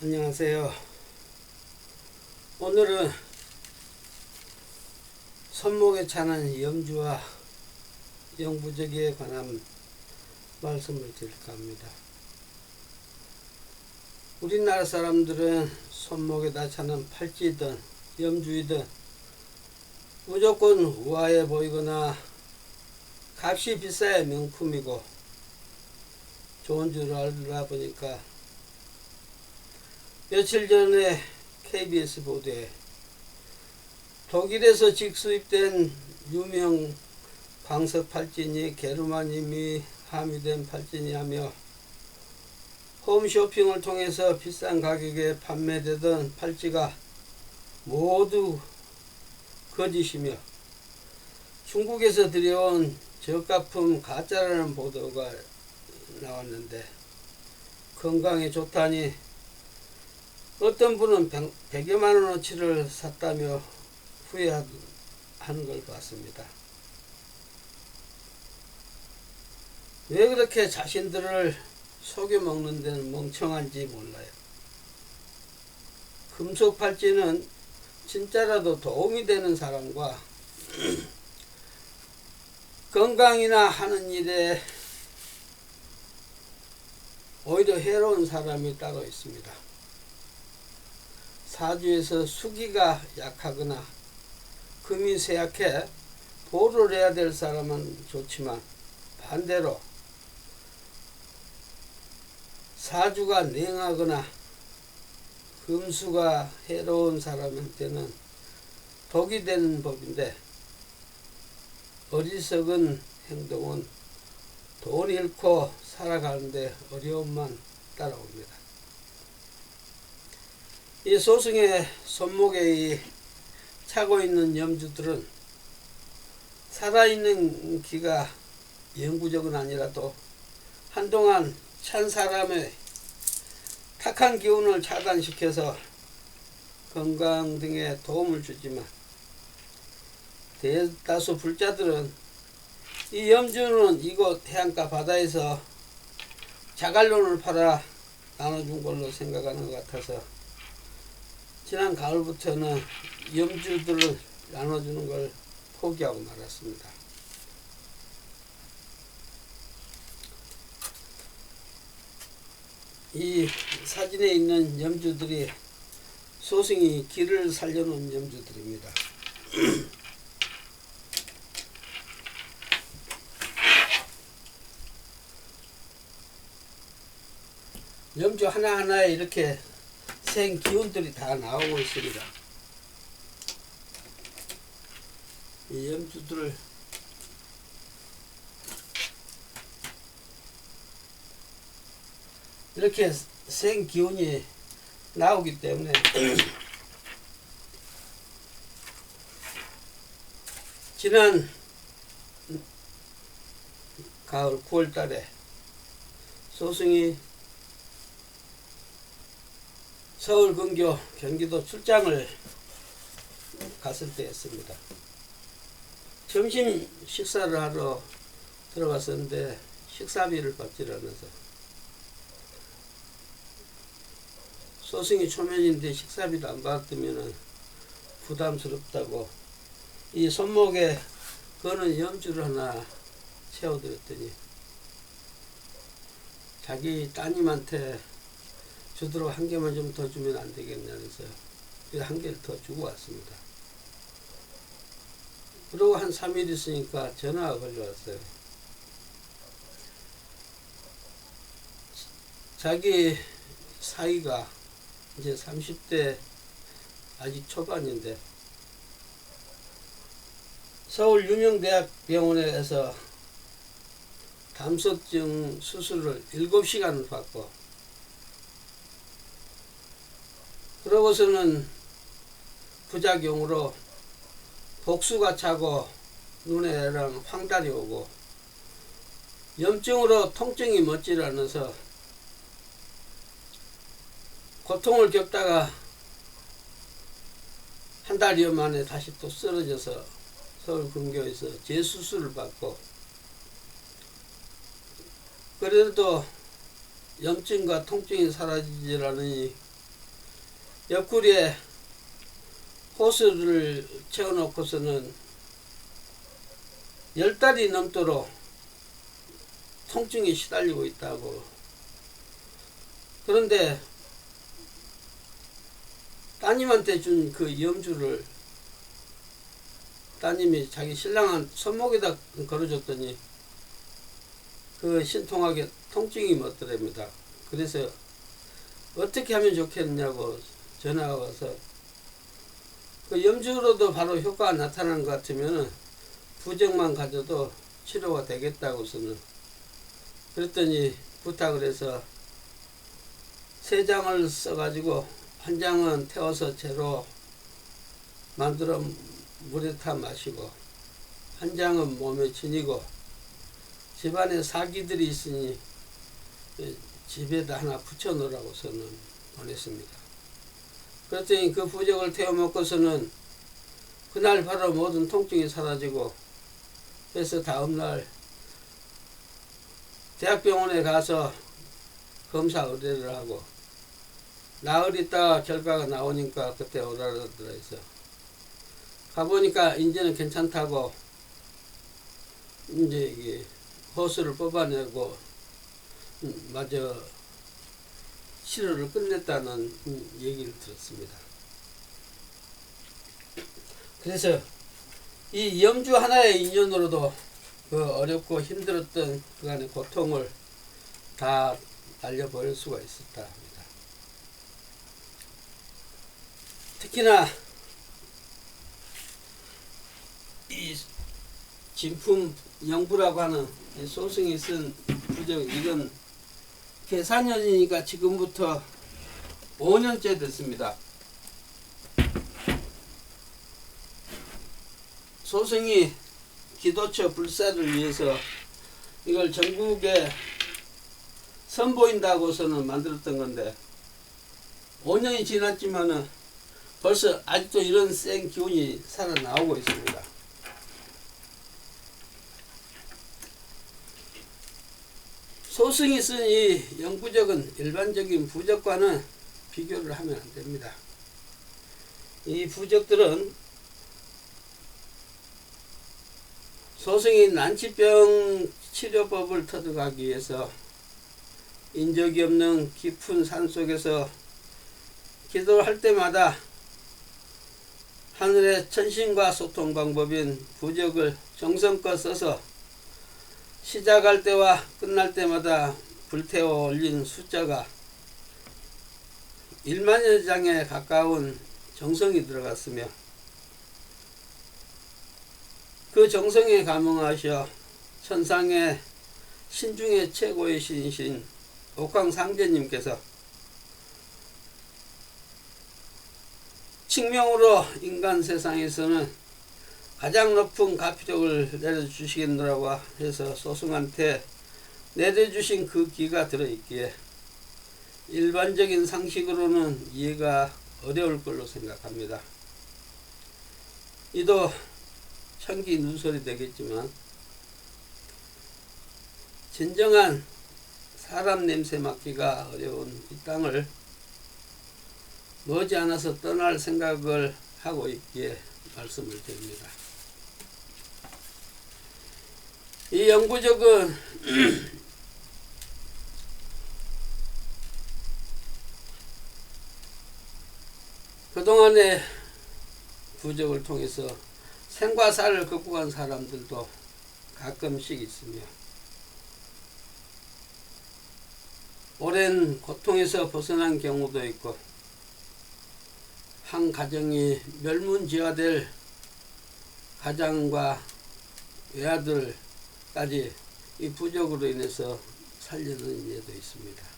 안녕하세요. 오늘은 손목에 차는 염주와 영부적에 관한 말씀을 드릴까 합니다. 우리나라 사람들은 손목에다 차는 팔찌든 염주이든 무조건 우아해 보이거나 값이 비싸야 명품이고 좋은 줄 알다 보니까 며칠 전에 KBS 보도에 독일에서 직수입된 유명 광석 팔찌니 게르마님이 함유된 팔찌니하며 홈쇼핑을 통해서 비싼 가격에 판매되던 팔찌가 모두 거짓이며 중국에서 들여온 저가품 가짜라는 보도가 나왔는데 건강에 좋다니 어떤 분은 100, 여만 원어치를 샀다며 후회하는 걸 봤습니다. 왜 그렇게 자신들을 속여 먹는 데는 멍청한지 몰라요. 금속 팔찌는 진짜라도 도움이 되는 사람과 건강이나 하는 일에 오히려 해로운 사람이 따로 있습니다. 사주에서 수기가 약하거나 금이 쇠약해 보를 해야 될 사람은 좋지만 반대로 사주가 냉하거나 금수가 해로운 사람한테는 독이 되는 법인데 어리석은 행동은 돈 잃고 살아가는데 어려움만 따라옵니다. 이 소승의 손목에 이 차고 있는 염주들은 살아있는 기가 영구적은 아니라도 한동안 찬 사람의 탁한 기운을 차단시켜서 건강 등에 도움을 주지만 대다수 불자들은 이 염주는 이곳 해안가 바다에서 자갈론을 팔아 나눠준 걸로 생각하는 것 같아서 지난 가을부터는 염주들을 나눠주는 걸 포기하고 말았습니다. 이 사진에 있는 염주들이 소승이 길을 살려놓은 염주들입니다. 염주 하나하나에 이렇게 생 기운들이 다 나오고 있습니다. 이 염주들을 이렇게 생 기운이 나오기 때문에 지난 가을 9월 달에 소승이 서울 근교 경기도 출장을 갔을 때였습니다. 점심 식사를 하러 들어갔었는데 식사비를 받지 않아서 소승이 초면인데 식사비도 안 받으면 부담스럽다고 이 손목에 거는 염주를 하나 채워드렸더니 자기 따님한테 주도록 한 개만 좀 더 주면 안 되겠냐 그래서 한 개를 더 주고 왔습니다. 그러고 한 3일 있으니까 전화가 걸려왔어요. 자기 사이가 이제 30대 아직 초반인데 서울 유명 대학 병원에서 담석증 수술을 7시간을 받고 그러고서는 부작용으로 복수가 차고 눈에랑 황달이 오고 염증으로 통증이 멎질 않아서 고통을 겪다가 한 달여 만에 다시 또 쓰러져서 서울 근교에서 재수술을 받고 그래도 염증과 통증이 사라지질 않으니 옆구리에 호스를 채워놓고서는 열 달이 넘도록 통증이 시달리고 있다고. 그런데 따님한테 준 그 염주를 따님이 자기 신랑한 손목에다 걸어줬더니 그 신통하게 통증이 멎더랍니다. 그래서 어떻게 하면 좋겠냐고 전화가 와서 그 염주로도 바로 효과가 나타나는 것 같으면 부정만 가져도 치료가 되겠다고 서는 그랬더니 부탁을 해서 세 장을 써가지고 한 장은 태워서 채로 만들어 물에 타 마시고 한 장은 몸에 지니고 집안에 사기들이 있으니 예, 집에다 하나 붙여 놓으라고 서는 보냈습니다. 그랬더니 그 부적을 태워 먹고서는 그날 바로 모든 통증이 사라지고 그래서 다음날 대학병원에 가서 검사 의뢰를 하고 나흘 있다가 결과가 나오니까 그때 오라더라 해서 가보니까 이제는 괜찮다고 이제 이게 호수를 뽑아내고 음, 마저 치료를 끝냈다는 음, 얘기를 들었습니다. 그래서 이 염주 하나의 인연으로도 그 어렵고 힘들었던 그간의 고통을 다 날려버릴 수가 있었다 합니다. 특히나 이 진품 영부라고 하는 이 소승이 쓴 부적 이건 계산년이니까 지금부터 5년째 됐습니다. 소승이 기도처 불사를 위해서 이걸 전국에 선보인다고서는 만들었던 건데 5년이 지났지만은 벌써 아직도 이런 센 기운이 살아나오고 있습니다. 소승이 쓴 이 영부적은 일반적인 부적과는 비교를 하면 안 됩니다. 이 부적들은 소승이 난치병 치료법을 터득하기 위해서 인적이 없는 깊은 산 속에서 기도를 할 때마다 하늘의 천신과 소통 방법인 부적을 정성껏 써서 시작할 때와 끝날 때마다 불태워 올린 숫자가 1만여 장에 가까운 정성이 들어갔으며 그 정성에 감흥하셔 천상의 신중의 최고의 신이신 옥황상제님께서 칙명으로 인간 세상에서는 가장 높은 가피력을 내려주시겠노라고 해서 소승한테 내려주신 그 기가 들어있기에 일반적인 상식으로는 이해가 어려울 걸로 생각합니다. 이도 천기 누설이 되겠지만 진정한 사람 냄새 맡기가 어려운 이 땅을 머지않아서 떠날 생각을 하고 있기에 말씀을 드립니다. 이 영구적은 그동안의 부적을 통해서 생과 사를 극복한 사람들도 가끔씩 있으며 오랜 고통에서 벗어난 경우도 있고 한 가정이 멸문지화될 가장과 외아들 까지 이 부적으로 인해서 살리는 예도 있습니다.